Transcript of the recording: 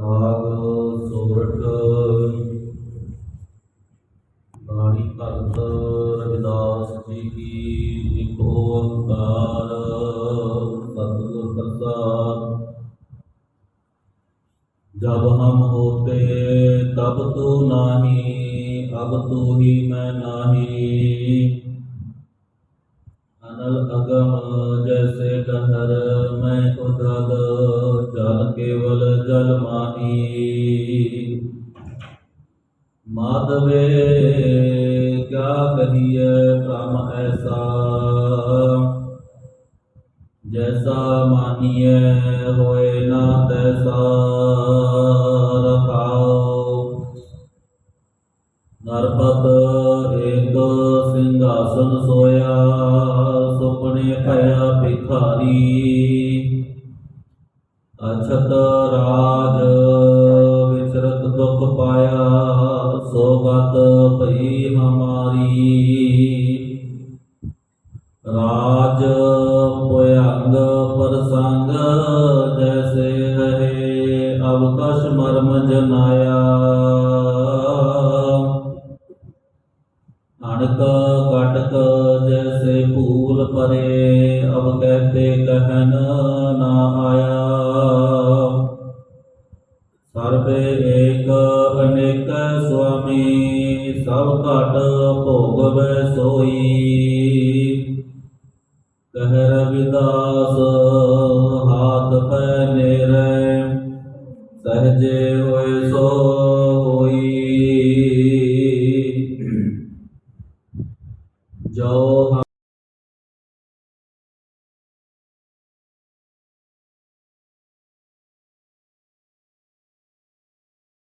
ਰਾਗ ਸੋਰਠ। ਬਾਣੀ ਭਗਤ ਰਵਿਦਾਸ ਜੀ ਕੀ ਇੱਕ ਓੰਕਾਰ ਸਤਿਗੁਰ ਪ੍ਰਸਾਦ। ਜਬ ਹਮ ਹੋਤੇ, ਤਬ ਤੂੰ ਨਾਹੀ, ਅਬ ਤੂੰ ਹੀ ਮੈਂ ਨਾਹੀ। ਜੈਸੇ ਲਹਿਰ ਮੈਂ ਖੁਦਦ ਜਲ ਕੇਵਲ ਜਲ ਮਾਹੀ। ਮਾਧਵੇ, ਕਿਆ ਕਹੀਏ ਪ੍ਰਮ ਐਸਾ? ਜੈਸਾ ਮਾਨੀਏ ਹੋਏ ਨਾ ਤੈਸਾ, ਰਖਾਓ। ਨਰਪਤ ਏਕ ਸਿੰਘਾਸਨ ਸੋਇਆ ਭਾਰੀ ਅਛਤ ਰਾਜ ਵਿਚਰਤ ਦੁਖ ਪਾਇਆ ਸੋ ਗਤ ਭਈ ਹਮਾਰੀ। ਰਾਜ ਭਯੰਗ ਪਰਸੰਗ, ਜੈਸੇ ਰਹੇ ਅਵਕਸ਼ ਮਰਮ ਜਨਾਇਆ। ਨਾਨਕ ਕਟਕ ਜੈਸੇ ਫੂਲ ਪਰੇ, ਅਬ ਕਹਤੇ ਕਹਿਨ ਨਾ ਆਇਆ। ਸਰਬੇ ਏਕ ਅਨੇਕ ਸੁਆਮੀ, ਸਭ ਘਟ ਭੋਗ ਵੈ ਸੋਈ। ਕਹਿ ਰਵਿਦਾਸ ਹਾਥ ਪੈ ਨੇਰੇ, ਸਹਜੇ ਹੋਏ Jauh.